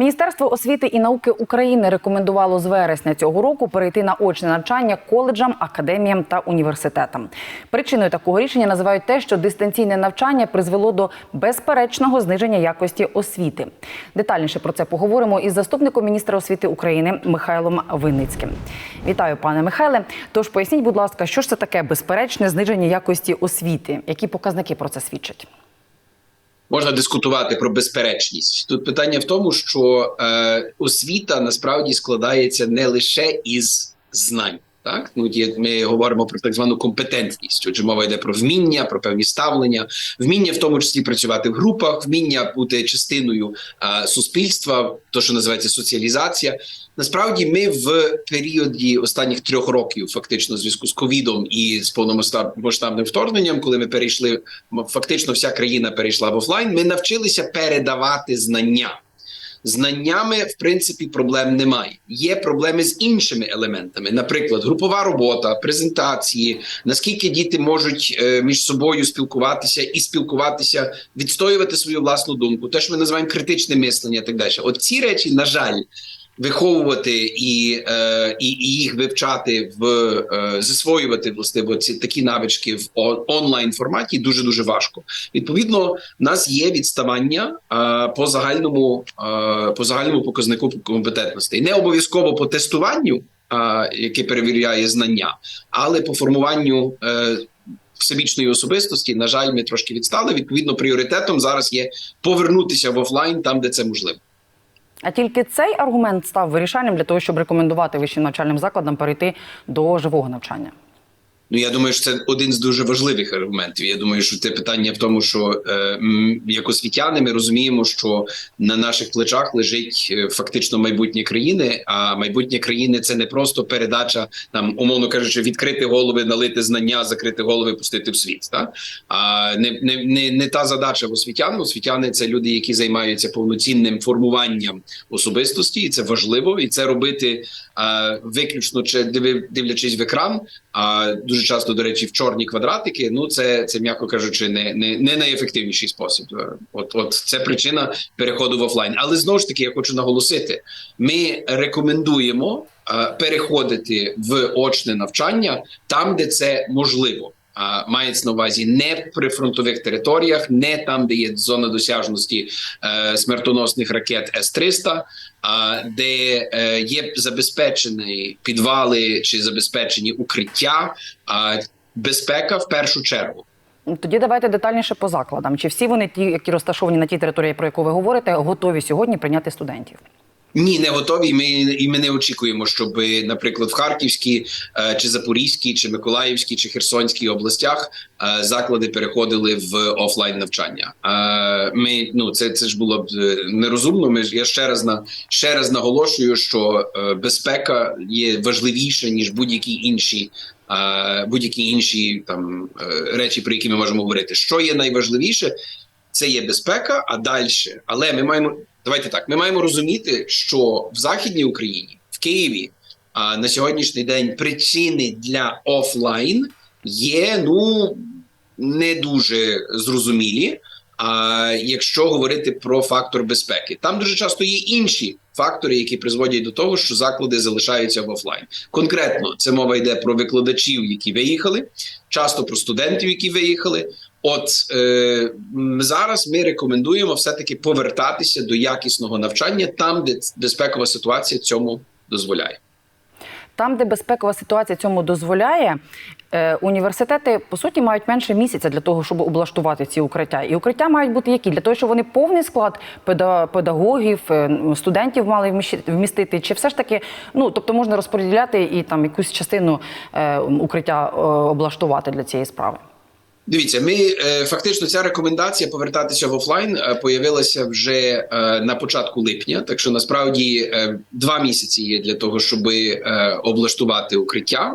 Міністерство освіти і науки України рекомендувало з вересня цього року перейти на очне навчання коледжам, академіям та університетам. Причиною такого рішення називають те, що дистанційне навчання призвело до безперечного зниження якості освіти. Детальніше про це поговоримо із заступником міністра освіти України Михайлом Винницьким. Вітаю, пане Михайле. Тож поясніть, будь ласка, що ж це таке безперечне зниження якості освіти? Які показники про це свідчать? Можна дискутувати про безперечність. Тут питання в тому, що е, освіта насправді складається не лише із знань. Так, ну ми говоримо про так звану компетентність. Отже, мова йде про вміння, про певні ставлення, вміння в тому числі працювати в групах, вміння бути частиною е, суспільства, то що називається соціалізація. Насправді, ми в періоді останніх трьох років, фактично, в зв'язку з ковідом і з повномасштабним вторгненням, коли ми перейшли, фактично вся країна перейшла в офлайн. Ми навчилися передавати знання. Знаннями, в принципі, проблем немає. Є проблеми з іншими елементами, наприклад, групова робота, презентації, наскільки діти можуть е, між собою спілкуватися і спілкуватися, відстоювати свою власну думку, те, що ми називаємо критичне мислення, так далі. От ці речі, на жаль, виховувати і, е, і, і їх вивчати в е, засвоювати властиво ці такі навички в онлайн форматі дуже дуже важко. Відповідно, в нас є відставання е, по загальному по загальному показнику компетентності. Не обов'язково по тестуванню, яке перевіряє знання, але по формуванню. Всебічної особистості, на жаль, ми трошки відстали. Відповідно, пріоритетом зараз є повернутися в офлайн там, де це можливо. А тільки цей аргумент став вирішальним для того, щоб рекомендувати вищим навчальним закладам перейти до живого навчання. Ну, я думаю, що це один з дуже важливих аргументів. Я думаю, що це питання в тому, що е, як освітяни ми розуміємо, що на наших плечах лежить е, фактично майбутнє країни. А майбутнє країни це не просто передача нам, умовно кажучи, відкрити голови, налити знання, закрити голови, пустити в світ. Та? А не, не, не, не та задача в освітян. Освітяни це люди, які займаються повноцінним формуванням особистості, і це важливо, і це робити а, виключно чи дивлячись в екран. А дуже часто, до речі, в чорні квадратики. Ну це, це м'яко кажучи, не, не, не найефективніший спосіб. От, от це причина переходу в офлайн. Але знову ж таки, я хочу наголосити: ми рекомендуємо е, переходити в очне навчання там, де це можливо. Мається на увазі не при фронтових територіях, не там, де є зона досяжності е, смертоносних ракет С-300, а, де е, є забезпечені підвали чи забезпечені укриття, а, безпека в першу чергу. Тоді давайте детальніше по закладам. Чи всі вони, ті, які розташовані на тій території, про яку ви говорите, готові сьогодні прийняти студентів? Ні, не готові. Ми і ми не очікуємо, щоб, наприклад, в Харківській, е, чи Запорізькій, чи Миколаївській, чи Херсонській областях е, заклади переходили в офлайн навчання. Е, Ми ну це це ж було б нерозумно. Ми ж я ще раз на ще раз наголошую, що безпека є важливіша ніж будь-які інші. Будь-які інші там речі, про які ми можемо говорити, що є найважливіше, це є безпека, а далі. Але ми маємо давайте так. Ми маємо розуміти, що в західній Україні, в Києві, а, на сьогоднішній день причини для офлайн є ну не дуже зрозумілі. А якщо говорити про фактор безпеки, там дуже часто є інші фактори, які призводять до того, що заклади залишаються в офлайн. Конкретно це мова йде про викладачів, які виїхали, часто про студентів, які виїхали. От е, зараз ми рекомендуємо все-таки повертатися до якісного навчання там, де безпекова ситуація цьому дозволяє. Там, де безпекова ситуація цьому дозволяє, е, університети по суті мають менше місяця для того, щоб облаштувати ці укриття. І укриття мають бути які для того, щоб вони повний склад педа- педагогів, е, студентів мали вмістити, чи все ж таки, ну тобто можна розподіляти і там якусь частину е, укриття облаштувати для цієї справи. Дивіться, ми е, фактично ця рекомендація повертатися в офлайн е, появилася вже е, на початку липня. Так що насправді два місяці є для того, щоб облаштувати укриття.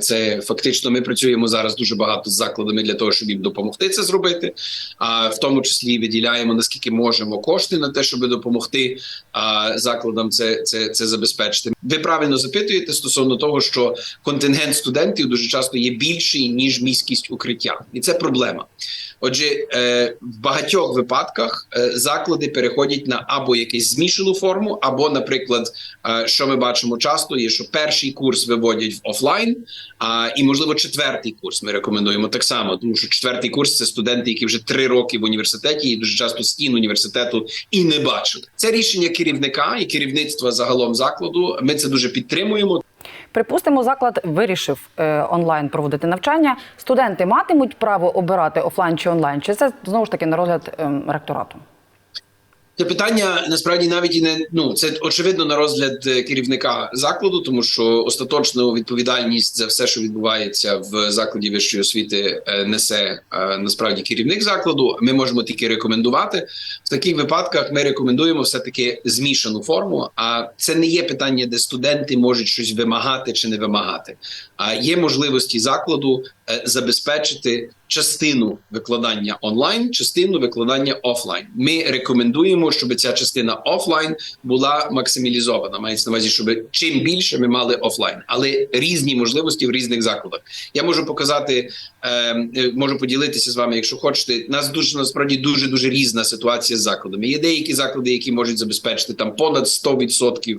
Це фактично ми працюємо зараз дуже багато з закладами для того, щоб їм допомогти це зробити. А в тому числі виділяємо наскільки можемо кошти на те, щоб допомогти закладам це, це, це забезпечити. Ви правильно запитуєте стосовно того, що контингент студентів дуже часто є більший ніж міськість укриття, і це проблема. Отже, е, в багатьох випадках е, заклади переходять на або якусь змішану форму, або, наприклад, е, що ми бачимо часто, є, що перший курс виводять в офлайн, а і можливо четвертий курс ми рекомендуємо так само, тому що четвертий курс це студенти, які вже три роки в університеті і дуже часто стін університету і не бачили. Це рішення керівника і керівництва загалом закладу. Ми це дуже підтримуємо. Припустимо, заклад вирішив е, онлайн проводити навчання. Студенти матимуть право обирати офлайн чи онлайн, чи це знову ж таки на розгляд ем, ректорату? Це питання насправді навіть і не ну це очевидно на розгляд е, керівника закладу, тому що остаточну відповідальність за все, що відбувається в закладі вищої освіти, е, несе е, насправді керівник закладу. Ми можемо тільки рекомендувати в таких випадках. Ми рекомендуємо все таки змішану форму. А це не є питання, де студенти можуть щось вимагати чи не вимагати. А є можливості закладу забезпечити частину викладання онлайн, частину викладання офлайн. Ми рекомендуємо, щоб ця частина офлайн була максималізована. Мається на увазі, щоб чим більше ми мали офлайн, але різні можливості в різних закладах. Я можу показати, е, е, можу поділитися з вами, якщо хочете. Нас дуже насправді дуже дуже різна ситуація з закладами. Є деякі заклади, які можуть забезпечити там понад 100%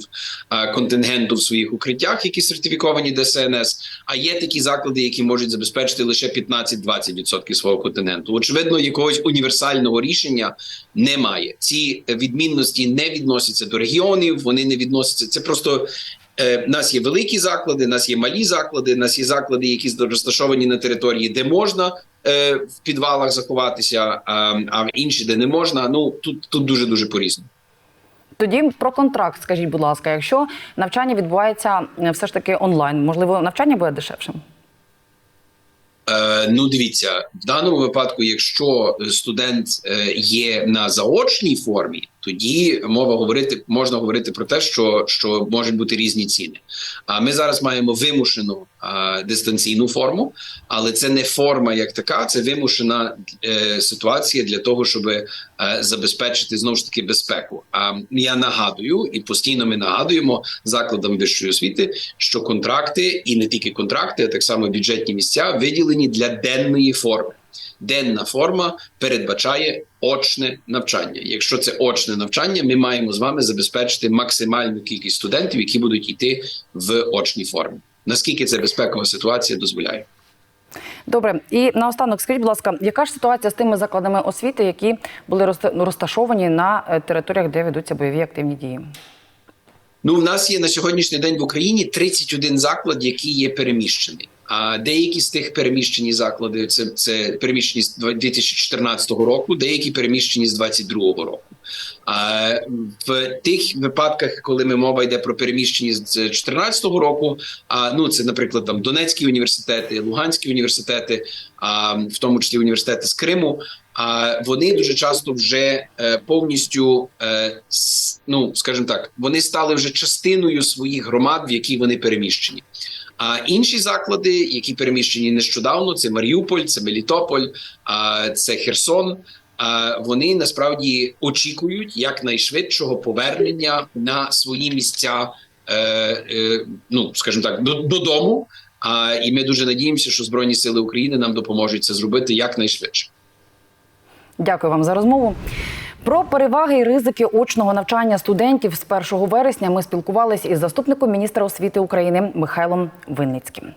е, контингенту в своїх укриттях, які сертифіковані ДСНС. А є такі заклади, які можуть забезпечити лише 15-20% свого континенту. Очевидно, якогось універсального рішення немає. Ці відмінності не відносяться до регіонів. Вони не відносяться. Це просто. Е, нас є великі заклади, нас є малі заклади, нас є заклади, які розташовані на території, де можна е, в підвалах заховатися, а, а в інші, де не можна. Ну тут, тут дуже дуже по-різному. Тоді про контракт, скажіть, будь ласка, якщо навчання відбувається е, все ж таки онлайн, можливо, навчання буде дешевшим? Е, ну, дивіться, в даному випадку, якщо студент е, є на заочній формі, тоді мова говорити можна говорити про те, що, що можуть бути різні ціни. А ми зараз маємо вимушену дистанційну форму, але це не форма як така, це вимушена е, ситуація для того, щоб е, забезпечити знову ж таки безпеку. А я нагадую, і постійно ми нагадуємо закладам вищої освіти, що контракти і не тільки контракти, а так само бюджетні місця виділені для денної форми. Денна форма передбачає очне навчання. Якщо це очне навчання, ми маємо з вами забезпечити максимальну кількість студентів, які будуть йти в очній формі. Наскільки це безпекова ситуація дозволяє? Добре, і наостанок, скажіть, будь ласка, яка ж ситуація з тими закладами освіти, які були розташовані на е, територіях, де ведуться бойові активні дії? Ну, в нас є на сьогоднішній день в Україні 31 заклад, який є переміщені. А деякі з тих переміщені заклади це, це переміщені з 2014 року, деякі переміщені з 2022 року. А в тих випадках, коли ми мова йде про переміщені з 2014 року, а ну це, наприклад, там Донецькі університети, Луганські університети, а в тому числі університети з Криму. А вони дуже часто вже е, повністю е, ну скажімо так, вони стали вже частиною своїх громад, в які вони переміщені. А інші заклади, які переміщені нещодавно, це Маріуполь, це Мелітополь, це Херсон. Вони насправді очікують якнайшвидшого повернення на свої місця, е, е, ну скажімо так, додому. І ми дуже надіємося, що Збройні Сили України нам допоможуть це зробити якнайшвидше. Дякую вам за розмову. Про переваги і ризики очного навчання студентів з 1 вересня ми спілкувалися із заступником міністра освіти України Михайлом Винницьким.